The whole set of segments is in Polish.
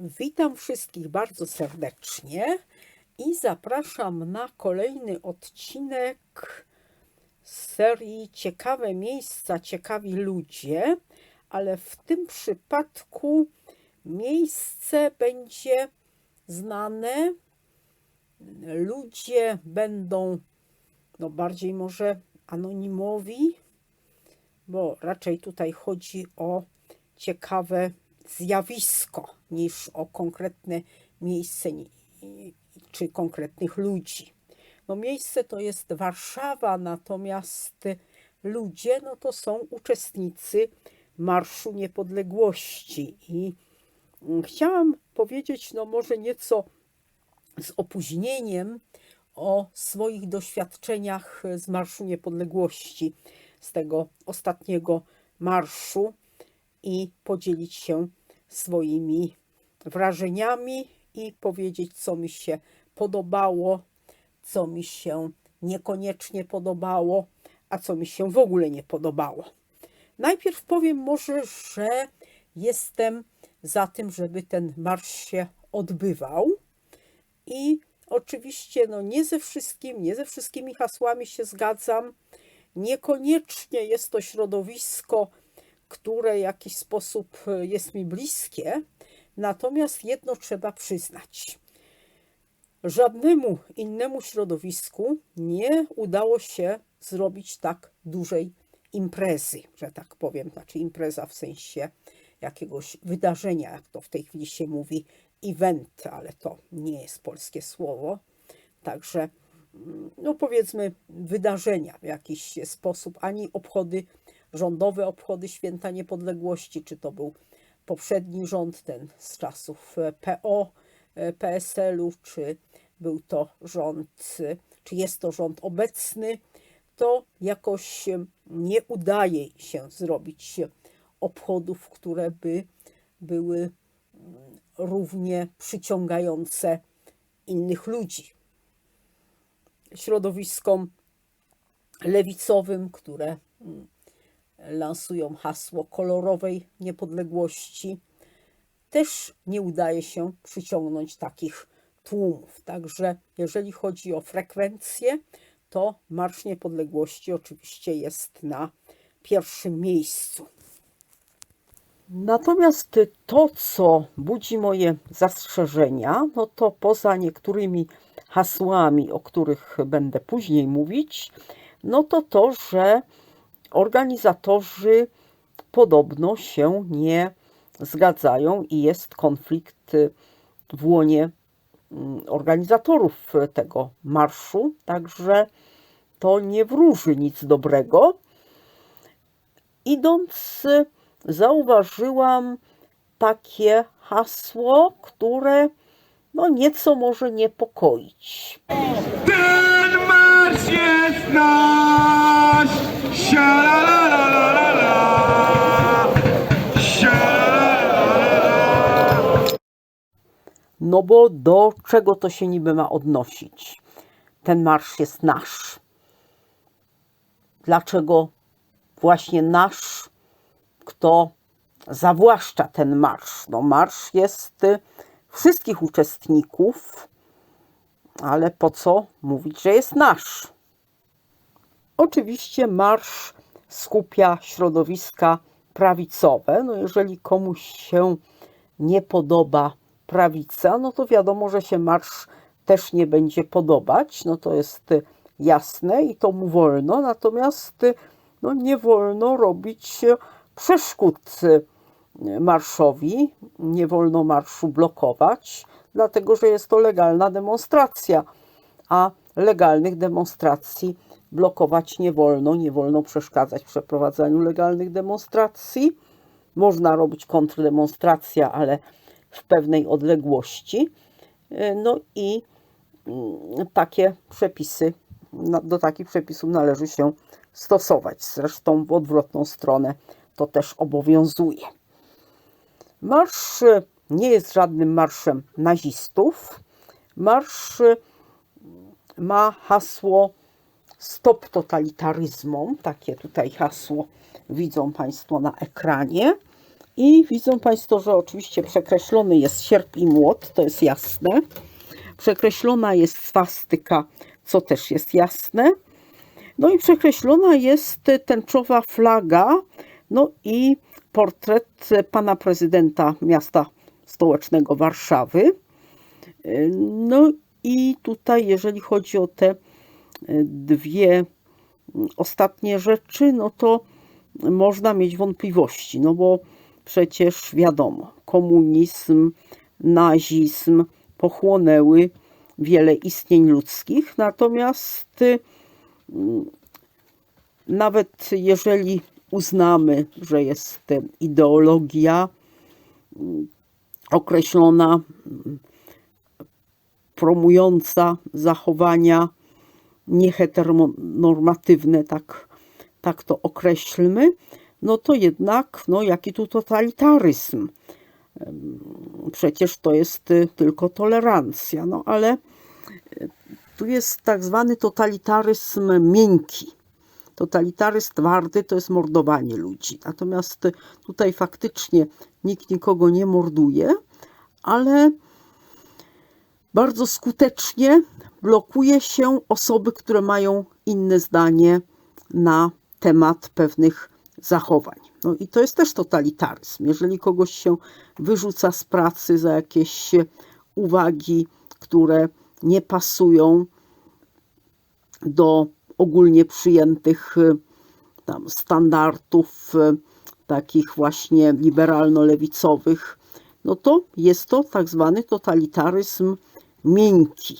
Witam wszystkich bardzo serdecznie i zapraszam na kolejny odcinek serii Ciekawe miejsca, ciekawi ludzie, ale w tym przypadku miejsce będzie znane. Ludzie będą no bardziej może anonimowi, bo raczej tutaj chodzi o ciekawe zjawisko niż o konkretne miejsce czy konkretnych ludzi. No miejsce to jest Warszawa, natomiast ludzie no to są uczestnicy Marszu Niepodległości i mm, chciałam powiedzieć no może nieco z opóźnieniem o swoich doświadczeniach z Marszu Niepodległości, z tego ostatniego marszu i podzielić się swoimi wrażeniami i powiedzieć, co mi się podobało, co mi się niekoniecznie podobało, a co mi się w ogóle nie podobało. Najpierw powiem może, że jestem za tym, żeby ten marsz się odbywał. I oczywiście no, nie ze wszystkim, nie ze wszystkimi hasłami się zgadzam. Niekoniecznie jest to środowisko, które w jakiś sposób e, jest mi bliskie. Natomiast jedno trzeba przyznać. Żadnemu innemu środowisku nie udało się zrobić tak dużej imprezy, że tak powiem, znaczy impreza w sensie jakiegoś wydarzenia, jak to w tej chwili się mówi, event, ale to nie jest polskie słowo. Także, mm, no powiedzmy, wydarzenia w jakiś sposób, ani obchody rządowe, obchody Święta Niepodległości, czy to był poprzedni rząd, ten z czasów e, PO, e, PSL-u, czy był to rząd, czy jest to rząd obecny, to jakoś e, nie udaje się zrobić obchodów, które by były mm, równie przyciągające innych ludzi. Środowiskom lewicowym, które mm, lansują hasło kolorowej niepodległości, też nie udaje się przyciągnąć takich tłumów. Także jeżeli chodzi o frekwencję, to Marsz Niepodległości oczywiście jest na pierwszym miejscu. Natomiast to, co budzi moje zastrzeżenia, no to poza niektórymi hasłami, o których będę później mówić, no to to, że organizatorzy podobno się nie zgadzają i jest konflikt w łonie mm, organizatorów tego marszu, także to nie wróży nic dobrego. Idąc, zauważyłam takie hasło, które no nieco może niepokoić. Ten marsz jest nasz! No bo do czego to się niby ma odnosić? Ten marsz jest nasz. Dlaczego właśnie nasz? Kto zawłaszcza ten marsz? No marsz jest y, wszystkich uczestników, ale po co mówić, że jest nasz? Oczywiście marsz skupia środowiska prawicowe. No jeżeli komuś się nie podoba prawica, no to wiadomo, że się marsz też nie będzie podobać. No to jest y, jasne i to mu wolno. Natomiast y, no nie wolno robić y, przeszkód marszowi, nie wolno marszu blokować, dlatego że jest to legalna demonstracja, a legalnych demonstracji blokować nie wolno, nie wolno przeszkadzać w przeprowadzaniu legalnych demonstracji. Można robić kontrdemonstrację, ale w pewnej odległości. Y, No i mm, takie przepisy, do takich przepisów należy się stosować. Zresztą w odwrotną stronę to też obowiązuje. Marsz y, nie jest żadnym marszem nazistów. Marsz y, ma hasło Stop totalitaryzmom. Takie tutaj hasło widzą Państwo na ekranie. I widzą Państwo, że oczywiście przekreślony jest sierp i młot, to jest jasne. Przekreślona jest swastyka, co też jest jasne. No i przekreślona jest tęczowa flaga, no i portret pana prezydenta miasta stołecznego Warszawy. No i tutaj, jeżeli chodzi o te dwie ostatnie rzeczy, no to można mieć wątpliwości, no bo przecież wiadomo, komunizm, nazizm pochłonęły wiele istnień ludzkich, natomiast mm, nawet jeżeli uznamy, że jest ideologia mm, określona, mm, promująca zachowania nieheteronormatywne, tak, tak to określmy, no to jednak, no jaki tu totalitaryzm. Przecież to jest y, tylko tolerancja, no ale y, tu jest tak zwany totalitaryzm miękki. Totalitaryzm twardy to jest mordowanie ludzi. Natomiast y, tutaj faktycznie nikt nikogo nie morduje, ale bardzo skutecznie blokuje się osoby, które mają inne zdanie na temat pewnych zachowań. No i to jest też totalitaryzm. Jeżeli kogoś się wyrzuca z pracy za jakieś uwagi, które nie pasują do ogólnie przyjętych y, tam standardów y, takich właśnie liberalno-lewicowych, no to jest to tak zwany totalitaryzm miękki.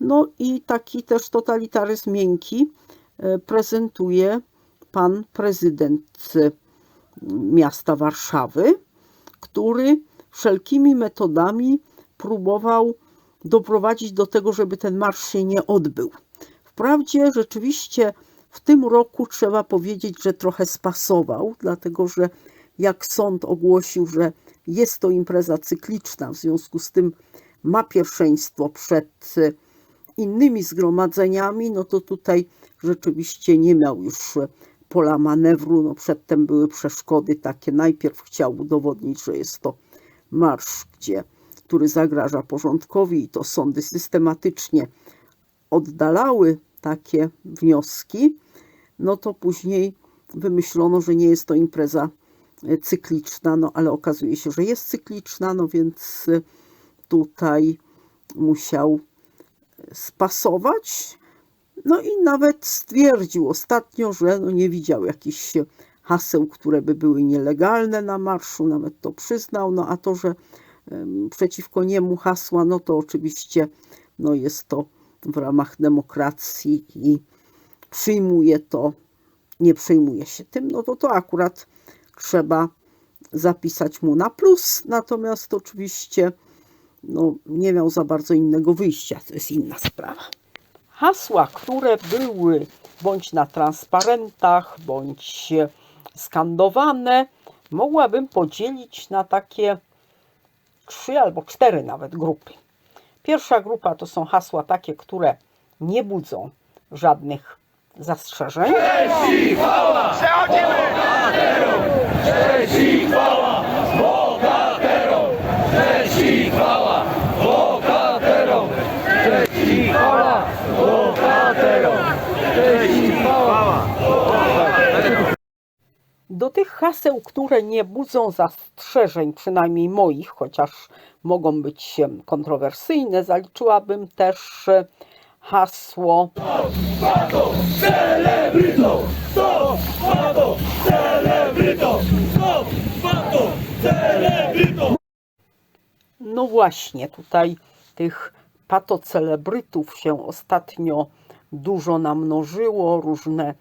No i taki też totalitaryzm miękki e, prezentuje pan prezydent e, miasta Warszawy, który wszelkimi metodami próbował doprowadzić do tego, żeby ten marsz się nie odbył. Wprawdzie rzeczywiście w tym roku trzeba powiedzieć, że trochę spasował, dlatego że jak sąd ogłosił, że jest to impreza cykliczna, w związku z tym ma pierwszeństwo przed e, innymi zgromadzeniami, no to tutaj rzeczywiście nie miał już pola manewru. No przedtem były przeszkody takie. Najpierw chciał udowodnić, że jest to marsz, gdzie, który zagraża porządkowi i to sądy systematycznie oddalały takie wnioski. No to później wymyślono, że nie jest to impreza e, cykliczna, no ale okazuje się, że jest cykliczna, no więc e, tutaj musiał spasować. No i nawet stwierdził ostatnio, że no nie widział jakichś haseł, które by były nielegalne na marszu, nawet to przyznał. No a to, że przeciwko niemu hasła, no to oczywiście no jest to w ramach demokracji i przyjmuje to, nie przejmuje się tym, no to to akurat trzeba zapisać mu na plus. Natomiast oczywiście no, nie miał za bardzo innego wyjścia, to jest inna sprawa. Hasła, które były bądź na transparentach, bądź skandowane, mogłabym podzielić na takie trzy albo cztery nawet grupy. Pierwsza grupa to są hasła takie, które nie budzą żadnych zastrzeżeń. Do tych haseł, które nie budzą zastrzeżeń, przynajmniej moich, chociaż mogą być kontrowersyjne, zaliczyłabym też e, hasło No właśnie, tutaj tych patocelebrytów się ostatnio dużo namnożyło, różne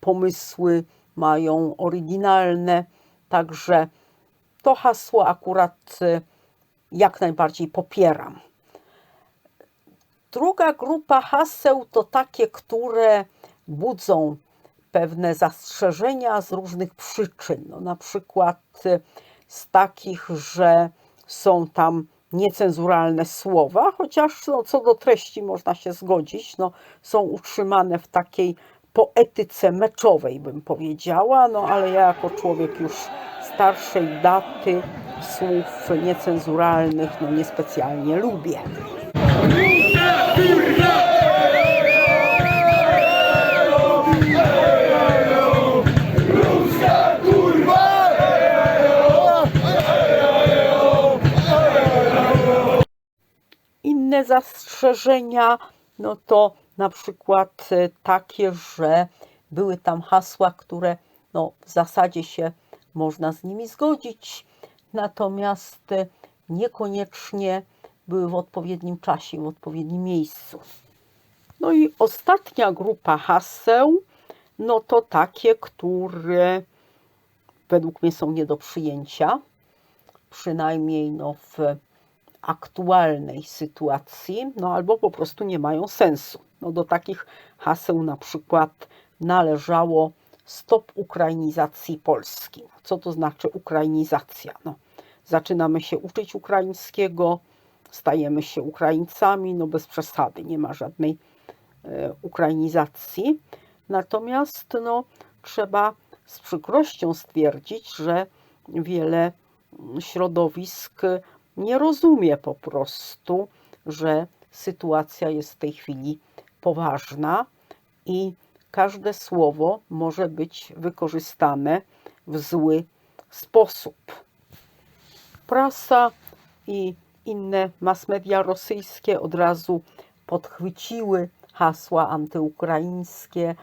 pomysły mają oryginalne, także to hasło akurat y, jak najbardziej popieram. Druga grupa haseł to takie, które budzą pewne zastrzeżenia z różnych przyczyn. No, na przykład y, z takich, że są tam niecenzuralne słowa, chociaż no, co do treści można się zgodzić, no, są utrzymane w takiej poetyce meczowej, bym powiedziała, no ale ja jako człowiek już starszej daty słów niecenzuralnych no niespecjalnie lubię. Inne zastrzeżenia, no to na przykład e, takie, że były tam hasła, które no, w zasadzie się można z nimi zgodzić, natomiast e, niekoniecznie były w odpowiednim czasie, w odpowiednim miejscu. No i ostatnia grupa haseł, no to takie, które według mnie są nie do przyjęcia, przynajmniej no w aktualnej sytuacji, no albo po prostu nie mają sensu. No do takich haseł na przykład należało stop ukrainizacji Polski. Co to znaczy ukrainizacja? No, zaczynamy się uczyć ukraińskiego, stajemy się Ukraińcami, no bez przesady, nie ma żadnej e, ukrainizacji. Natomiast no, trzeba z przykrością stwierdzić, że wiele mm, środowisk nie rozumie po prostu, że sytuacja jest w tej chwili poważna i każde słowo może być wykorzystane w zły sposób. Prasa i inne mass media rosyjskie od razu podchwyciły hasła antyukraińskie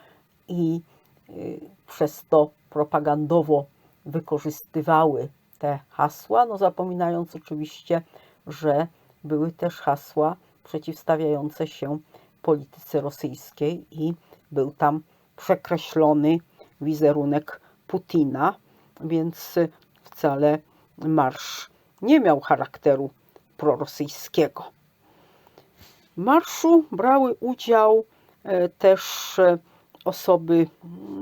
i y, przez to propagandowo wykorzystywały te hasła, no zapominając oczywiście, że były też hasła przeciwstawiające się polityce rosyjskiej i był tam przekreślony wizerunek Putina, więc wcale marsz nie miał charakteru prorosyjskiego. W marszu brały udział e, też e, osoby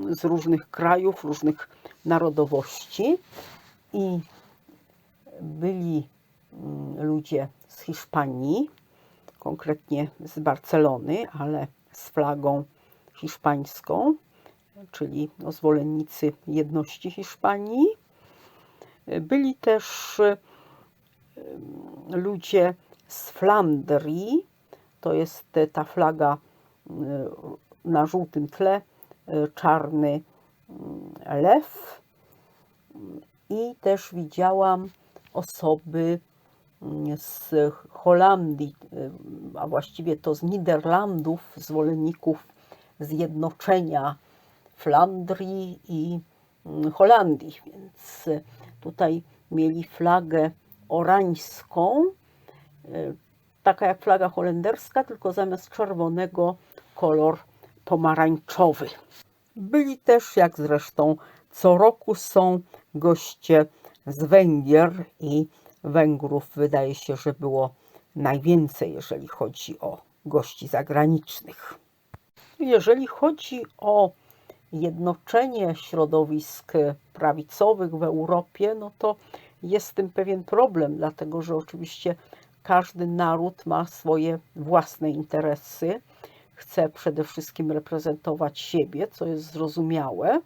z różnych krajów, różnych narodowości i byli mm, ludzie z Hiszpanii, konkretnie z Barcelony, ale z flagą hiszpańską, czyli no, zwolennicy jedności Hiszpanii. Byli też em, ludzie z Flandrii, to jest ta flaga e, na żółtym tle, e, czarny mm, lew. I też widziałam osoby mm, z Holandii, a właściwie to z Niderlandów, zwolenników zjednoczenia Flandrii i mm, Holandii. Więc tutaj mieli flagę orańską, y, taka jak flaga holenderska, tylko zamiast czerwonego kolor pomarańczowy. Byli też, jak zresztą co roku są goście z Węgier i Węgrów. Wydaje się, że było najwięcej, jeżeli chodzi o gości zagranicznych. Jeżeli chodzi o jednoczenie środowisk prawicowych w Europie, no to jest z tym pewien problem, dlatego że oczywiście każdy naród ma swoje własne interesy, chce przede wszystkim reprezentować siebie, co jest zrozumiałe,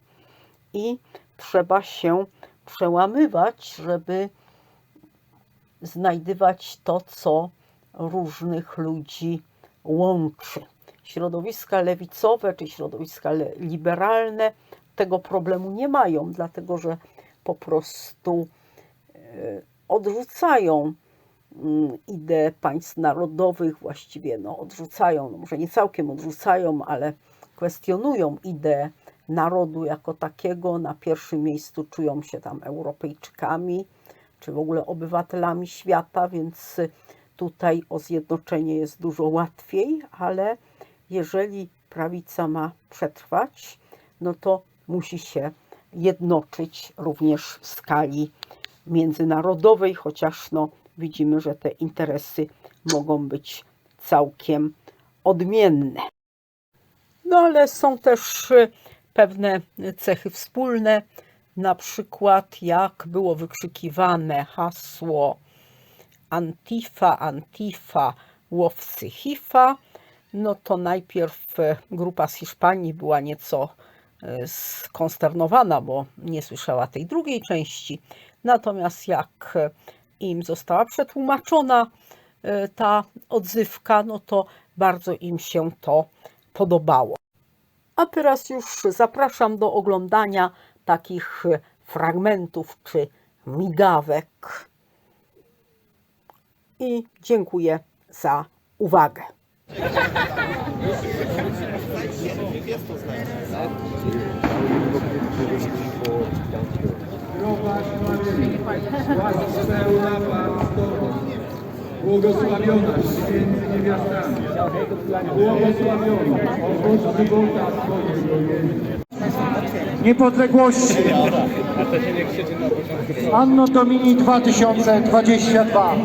i trzeba się przełamywać, żeby znajdywać to, co różnych ludzi łączy. Środowiska lewicowe czy środowiska liberalne tego problemu nie mają, dlatego że po prostu e, odrzucają mm, ideę państw narodowych, właściwie no, odrzucają, no może nie całkiem odrzucają, ale kwestionują ideę narodu jako takiego. Na pierwszym miejscu czują się tam Europejczykami, czy w ogóle obywatelami świata, więc tutaj o zjednoczenie jest dużo łatwiej, ale jeżeli prawica ma przetrwać, no to musi się jednoczyć również w skali międzynarodowej, chociaż no, widzimy, że te interesy mogą być całkiem odmienne. No ale są też pewne cechy wspólne, na przykład jak było wykrzykiwane hasło Antifa, Antifa, łowcy HIFA, no to najpierw e, grupa z Hiszpanii była nieco e, skonsternowana, bo nie słyszała tej drugiej części. Natomiast jak e, im została przetłumaczona ta odzywka, no to bardzo im się to podobało. A teraz już zapraszam do oglądania takich fragmentów czy migawek. I dziękuję za uwagę. Tobą. Błogosławionaś między niewiastami. Błogosławiony owoc żywota niepodległości. Anno Domini 2022.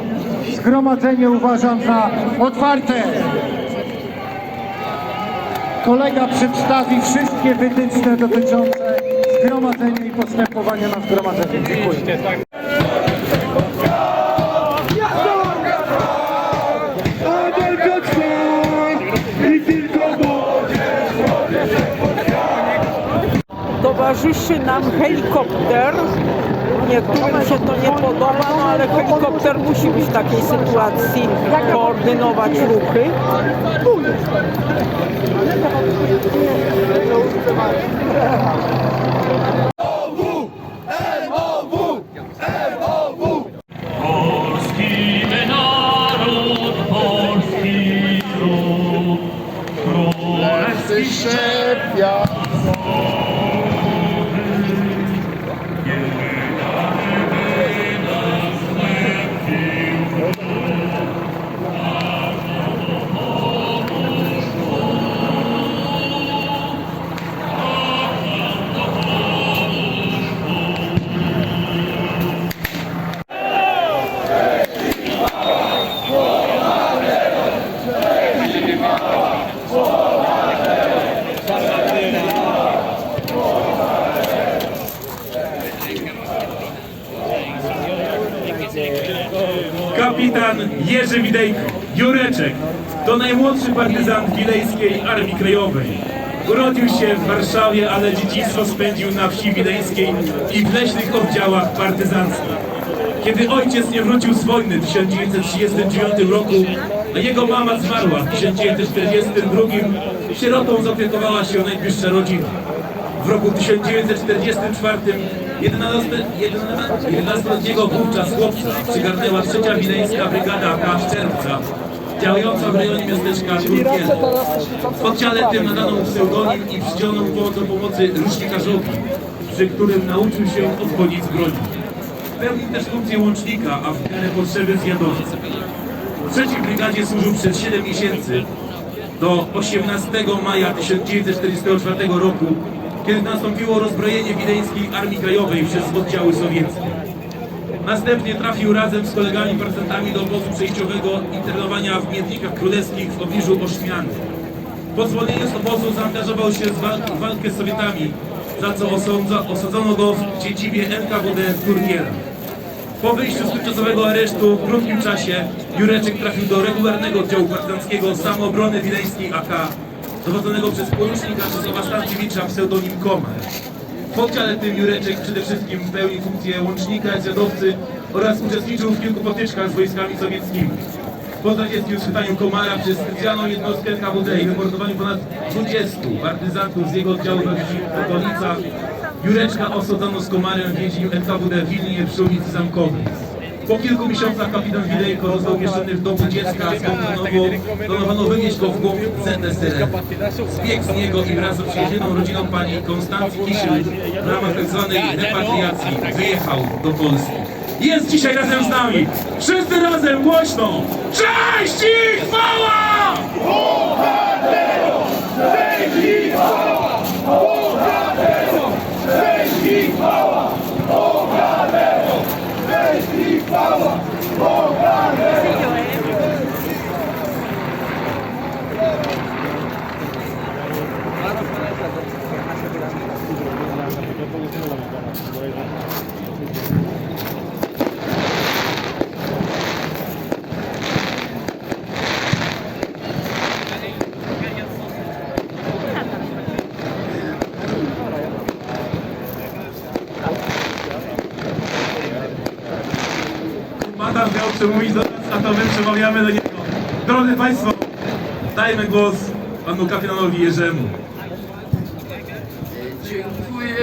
Zgromadzenie uważam za otwarte. Kolega przedstawi wszystkie wytyczne dotyczące zgromadzenia i postępowania na zgromadzeniu. Dziękuję. Towarzyszy nam helikopter. Niektórym się to nie podoba, no ale helikopter musi być w takiej sytuacji koordynować ruchy. Najmłodszy partyzant Wilejskiej Armii Krajowej. Urodził się w Warszawie, ale dzieciństwo spędził na wsi wileńskiej i w leśnych oddziałach partyzanckich. Kiedy ojciec nie wrócił z wojny w 1939 roku, a jego mama zmarła w 1942, sierotą zaopiekowała się najbliższa rodzina. W roku 1944 11-letniego wówczas chłopca przygarnęła trzecia wileńska brygada AK Szczerca, działająca w rejonie miasteczka Turkiele. W oddziale tym nadano mu pseudonim i przydzielono mu do pomocy rusznikarzowi, przy którym nauczył się odchodzić z broni. Pełnił też funkcję łącznika, a w miarę potrzeby zwiadowcy. W trzeciej brygadzie służył przez 7 miesięcy, do 18 maja 1944 roku, kiedy nastąpiło rozbrojenie Wileńskiej Armii Krajowej przez oddziały sowieckie. Następnie trafił razem z kolegami partyzantami do obozu przejściowego internowania w Miednikach Królewskich w pobliżu Ośmiany. Po zwolnieniu z obozu zaangażował się w wal- w walkę z Sowietami, za co osądza, osadzono go w dziedzibie NKWD w Turkielach. Po wyjściu z tymczasowego aresztu w krótkim czasie Jureczek trafił do regularnego oddziału partyzanckiego samoobrony wileńskiej AK, dowodzonego przez porucznika Czesława Stankiewicza pseudonim Komar. W oddziale tym Jureczek przede wszystkim pełnił funkcję łącznika, zwiadowcy oraz uczestniczył w kilku potyczkach z wojskami sowieckimi. Po zdradzieckim schwytaniu Komara przez specjalną jednostkę NKWD i wymordowaniu ponad 20 partyzantów z jego oddziału we Okolicach, Jureczka osadzono z Komarem w więzieniu NKWD w Wilnie przy ulicy Zamkowej. Po kilku miesiącach kapitan Widejko został umieszczony w domu dziecka, skąd donowo, donowano wywieźć go w głąb ZSRR. Zbiegł z niego i wraz z przyjaźnioną rodziną pani Konstancji Kiszyl w ramach tzw. repatriacji wyjechał do Polski. Jest dzisiaj razem z nami. Wszyscy razem głośno. Cześć i chwała! przemówić Vamos, Vamos! Do nas, a to my przemawiamy do niego. Drodzy Państwo, dajmy głos panu kapitanowi Jerzemu. Dziękuję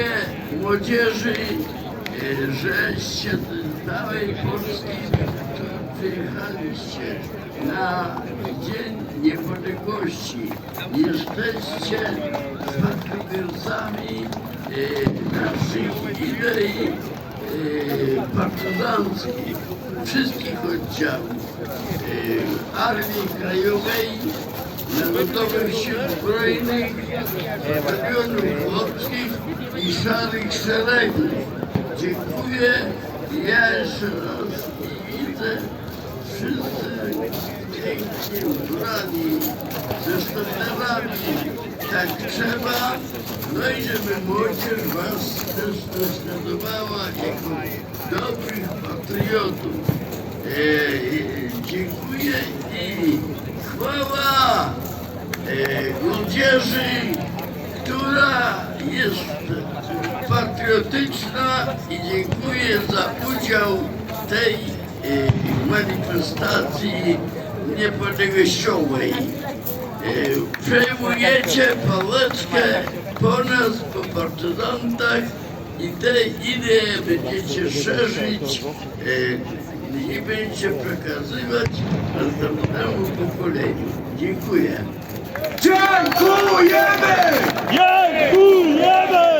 młodzieży, e, żeście z całej Polski przyjechaliście na Dzień Niepodległości. Jesteście spadkobiercami e, naszych idei partyzanckich, wszystkich oddziałów e, Armii Krajowej, Narodowych Sił Zbrojnych, Batalionów Chłopskich i Szarych Szeregów. Dziękuję. Ja jeszcze raz widzę wszyscy pięknie ubrani, ze sztandarami. Tak trzeba. No i żeby młodzież was też naśladowała jako dobrych patriotów. E, dziękuję i chwała e, młodzieży, która jest patriotyczna i dziękuję za udział w tej e, manifestacji niepodległościowej. Przejmujecie pałeczkę po nas, po partyzantach i te idee będziecie szerzyć i będziecie przekazywać następnemu pokoleniu. Dziękuję. Dziękujemy! Dziękuję!